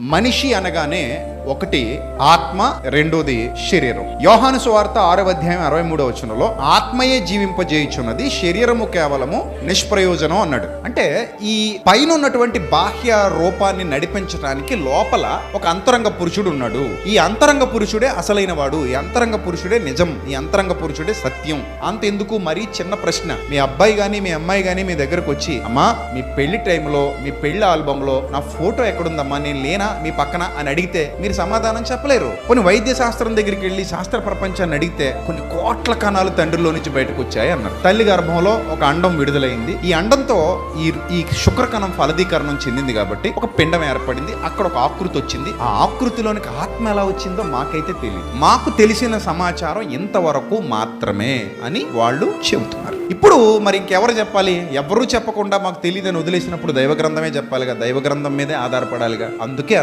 మనిషి అనగానే ఒకటి ఆత్మ రెండోది శరీరం. యోహాను సువార్త ఆరవ అధ్యాయం అరవై మూడవ వచనంలో ఆత్మయే జీవింపజేయుచున్నది శరీరము కేవలము నిష్ప్రయోజనం అన్నాడు. అంటే ఈ పైన ఉన్నటువంటి బాహ్య రూపాన్ని నడిపించడానికి లోపల ఒక అంతరంగ పురుషుడు ఉన్నాడు. ఈ అంతరంగ పురుషుడే అసలైన వాడు ఈ అంతరంగ పురుషుడే నిజం ఈ అంతరంగ పురుషుడే సత్యం. అంతెందుకు మరీ చిన్న ప్రశ్న. మీ అబ్బాయి గాని మీ అమ్మాయి గాని మీ దగ్గరకు వచ్చి అమ్మా మీ పెళ్ళి టైంలో మీ పెళ్ళి ఆల్బంలో నా ఫోటో ఎక్కడుందమ్మా? నేను లేనా? మీ పక్కన అని అడిగితే మీరు సమాధానం చెప్పలేరు. కొన్ని వైద్య శాస్త్రం దగ్గరికి వెళ్ళి శాస్త్ర ప్రపంచాన్ని అడిగితే కొన్ని కోట్ల కణాలు తండ్రిలో నుంచి బయటకు వచ్చాయి అన్నారు. తల్లి గర్భంలో ఒక అండం విడుదలైంది. ఈ అండంతో ఈ ఈ శుక్రకణం ఫలదీకరణం చెందింది కాబట్టి ఒక పిండం ఏర్పడింది. అక్కడ ఒక ఆకృతి వచ్చింది. ఆ ఆకృతిలోనికి ఆత్మ ఎలా వచ్చిందో మాకైతే తెలియదు మాకు తెలిసిన సమాచారం ఇంతవరకు మాత్రమే అని వాళ్ళు చెబుతున్నారు. ఇప్పుడు మరి ఇంకెవరు చెప్పాలి? ఎవరు చెప్పకుండా మాకు తెలియదని వదిలేసినప్పుడు దైవ గ్రంథమే చెప్పాలిగా. దైవ గ్రంథం మీదే ఆధారపడాలిగా. అందుకే